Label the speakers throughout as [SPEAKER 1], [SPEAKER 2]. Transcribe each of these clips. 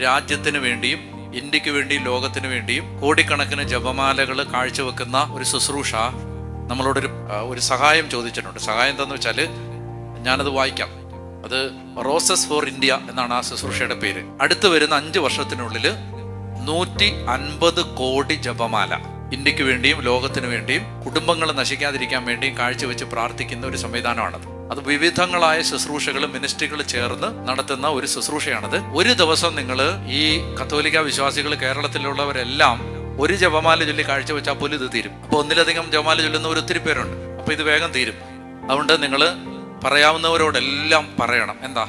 [SPEAKER 1] രാജ്യത്തിന് വേണ്ടിയും ഇന്ത്യയ്ക്ക് വേണ്ടിയും ലോകത്തിന് വേണ്ടിയും കോടിക്കണക്കിന് ജപമാലകൾ കാഴ്ചവെക്കുന്ന ഒരു ശുശ്രൂഷ നമ്മളോടൊരു ഒരു സഹായം ചോദിച്ചിട്ടുണ്ട്. സഹായം എന്താന്ന് വെച്ചാൽ ഞാനത് വായിക്കാം. അത് റോസസ് ഫോർ ഇന്ത്യ എന്നാണ് ആ ശുശ്രൂഷയുടെ പേര്. അടുത്ത് വരുന്ന അഞ്ച് വർഷത്തിനുള്ളിൽ നൂറ്റി അൻപത് കോടി ജപമാല ഇന്ത്യയ്ക്ക് വേണ്ടിയും ലോകത്തിന് വേണ്ടിയും കുടുംബങ്ങൾ നശിക്കാതിരിക്കാൻ വേണ്ടിയും കാഴ്ചവെച്ച് പ്രാർത്ഥിക്കുന്ന ഒരു സംവിധാനമാണത്. അത് വിവിധങ്ങളായ ശുശ്രൂഷകൾ മിനിസ്ട്രികൾ ചേർന്ന് നടത്തുന്ന ഒരു ശുശ്രൂഷയാണത്. ഒരു ദിവസം നിങ്ങൾ ഈ കത്തോലിക്ക വിശ്വാസികൾ കേരളത്തിലുള്ളവരെല്ലാം ഒരു ജപമാല ചൊല്ലി കാഴ്ചവെച്ചാൽ പോലും ഇത് തീരും. അപ്പോൾ ഒന്നിലധികം ജപമാല ചൊല്ലുന്നവർ ഒത്തിരി പേരുണ്ട്. അപ്പോൾ ഇത് വേഗം തീരും. അതുകൊണ്ട് നിങ്ങൾ പറയാവുന്നവരോടെല്ലാം പറയണം. എന്താ?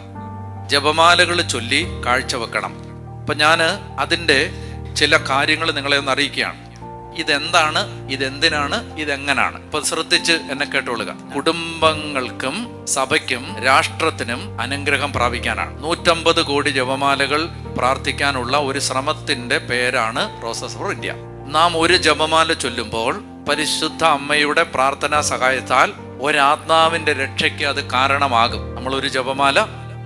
[SPEAKER 1] ജപമാലകൾ ചൊല്ലി കാഴ്ചവെക്കണം അപ്പം ഞാൻ അതിന്റെ ചില കാര്യങ്ങൾ നിങ്ങളെ ഒന്ന് അറിയിക്കുകയാണ്. ഇതെന്താണ്? ഇതെന്തിനാണ്? ഇതെങ്ങനാണ്? ഇപ്പൊ ശ്രദ്ധിച്ച് എന്നെ കേട്ടോളുക. കുടുംബങ്ങൾക്കും സഭയ്ക്കും രാഷ്ട്രത്തിനും അനുഗ്രഹം പ്രാപിക്കാനാണ്. നൂറ്റമ്പത് കോടി ജപമാലകൾ പ്രാർത്ഥിക്കാനുള്ള ഒരു ശ്രമത്തിന്റെ പേരാണ് റോസസ് ഫോർ ഇന്ത്യ നാം ഒരു ജപമാല ചൊല്ലുമ്പോൾ പരിശുദ്ധ അമ്മയുടെ പ്രാർത്ഥനാ സഹായത്താൽ ഒരാത്മാവിന്റെ രക്ഷയ്ക്ക് അത് കാരണമാകും. നമ്മൾ ഒരു ജപമാല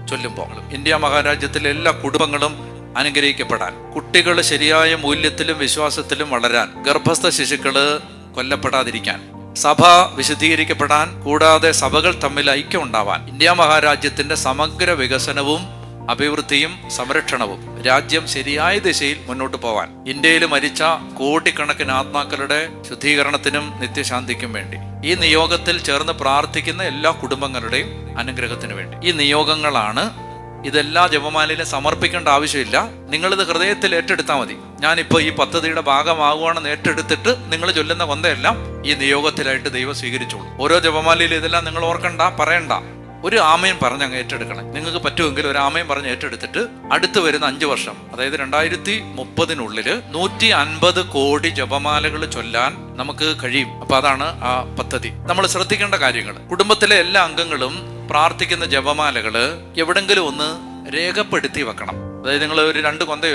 [SPEAKER 1] ചൊല്ലുമ്പോൾ. ഇന്ത്യ മഹാരാജ്യത്തിലെ എല്ലാ കുടുംബങ്ങളും അനുഗ്രഹിക്കപ്പെടാൻ. കുട്ടികൾ ശരിയായ മൂല്യത്തിലും വിശ്വാസത്തിലും വളരാൻ ഗർഭസ്ഥ ശിശുക്കൾ കൊല്ലപ്പെടാതിരിക്കാൻ സഭ വിശദീകരിക്കപ്പെടാൻ കൂടാതെ സഭകൾ തമ്മിൽ ഐക്യം ഉണ്ടാവാൻ ഇന്ത്യ മഹാരാജ്യത്തിന്റെ സമഗ്ര വികസനവും അഭിവൃദ്ധിയും സംരക്ഷണവും രാജ്യം ശരിയായ ദിശയിൽ മുന്നോട്ട് പോവാൻ ഇന്ത്യയിൽ മരിച്ച കോടിക്കണക്കിന് ആത്മാക്കളുടെ ശുദ്ധീകരണത്തിനും നിത്യശാന്തിക്കും വേണ്ടി ഈ നിയോഗത്തിൽ ചേർന്ന് പ്രാർത്ഥിക്കുന്ന എല്ലാ കുടുംബങ്ങളുടെയും അനുഗ്രഹത്തിനു വേണ്ടി. ഈ നിയോഗങ്ങളാണ് ഇതെല്ലാ ജപമാലയിലും സമർപ്പിക്കേണ്ട ആവശ്യമില്ല. നിങ്ങളിത് ഹൃദയത്തിൽ ഏറ്റെടുത്താൽ മതി. ഞാനിപ്പോൾ ഈ പദ്ധതിയുടെ ഭാഗമാകുവാണെന്ന് ഏറ്റെടുത്തിട്ട് നിങ്ങൾ ചൊല്ലുന്ന കൊന്തയെല്ലാം ഈ നിയോഗത്തിലായിട്ട് ദൈവം സ്വീകരിച്ചോളൂ. ഓരോ ജപമാലയിലും ഇതെല്ലാം നിങ്ങൾ ഓർക്കണ്ട പറയണ്ട. ഒരു ആമയം പറഞ്ഞ് അങ്ങ് ഏറ്റെടുക്കണം. നിങ്ങൾക്ക് പറ്റുമെങ്കിൽ ഒരു ആമയം പറഞ്ഞ് ഏറ്റെടുത്തിട്ട് അടുത്ത് വരുന്ന അഞ്ച് വർഷം അതായത് രണ്ടായിരത്തി മുപ്പതിനുള്ളിൽ നൂറ്റി അൻപത് കോടി ജപമാലകൾ ചൊല്ലാൻ നമുക്ക് കഴിയും. അപ്പൊ അതാണ് ആ പദ്ധതി. നമ്മൾ ശ്രദ്ധിക്കേണ്ട കാര്യങ്ങൾ. കുടുംബത്തിലെ എല്ലാ അംഗങ്ങളും പ്രാർത്ഥിക്കുന്ന ജപമാലകൾ എവിടെങ്കിലും ഒന്ന് രേഖപ്പെടുത്തി വെക്കണം. അതായത് നിങ്ങൾ ഒരു രണ്ട് കൊന്ത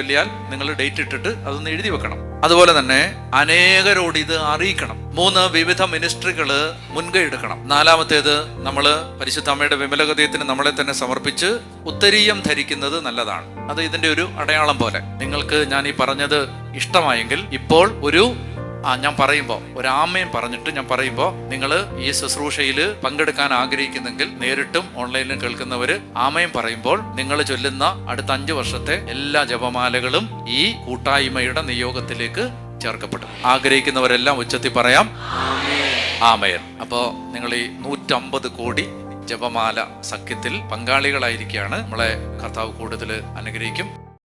[SPEAKER 1] നിങ്ങൾ ഡേറ്റ് ഇട്ടിട്ട് അതൊന്ന് എഴുതി വെക്കണം. അതുപോലെ തന്നെ അനേകരോട് ഇത് അറിയിക്കണം. മൂന്ന് വിവിധ മിനിസ്ട്രികൾ മുൻകൈ എടുക്കണം. നാലാമത്തേത് നമ്മൾ പരിശുദ്ധ അമ്മയുടെ വിമലഗതയത്തിന് നമ്മളെ തന്നെ സമർപ്പിച്ച് ഉത്തരീയം ധരിക്കുന്നത് നല്ലതാണ്. അത് ഇതിന്റെ ഒരു അടയാളം പോലെ. നിങ്ങൾക്ക് ഞാൻ ഈ പറഞ്ഞത് ഇഷ്ടമായെങ്കിൽ ഇപ്പോൾ ഒരു ആ ഞാൻ പറയുമ്പോൾ ഒരു ആമയും പറഞ്ഞിട്ട് ഞാൻ പറയുമ്പോൾ നിങ്ങൾ ഈ ശുശ്രൂഷയിൽ പങ്കെടുക്കാൻ ആഗ്രഹിക്കുന്നെങ്കിൽ നേരിട്ടും ഓൺലൈനിലും കേൾക്കുന്നവർ ആമയും പറയുമ്പോൾ നിങ്ങൾ ചൊല്ലുന്ന അടുത്ത അഞ്ച് വർഷത്തെ എല്ലാ ജപമാലകളും ഈ കൂട്ടായ്മയുടെ നിയോഗത്തിലേക്ക് ചേർക്കപ്പെടും. ആഗ്രഹിക്കുന്നവരെല്ലാം ഉച്ചത്തിൽ പറയാം. ആമയൻ അപ്പോൾ നിങ്ങൾ ഈ നൂറ്റമ്പത് കോടി ജപമാല സഖ്യത്തിൽ പങ്കാളികളായിരിക്കുകയാണ്. നമ്മളെ കർത്താവ് കൂടുതൽ അനുഗ്രഹിക്കും.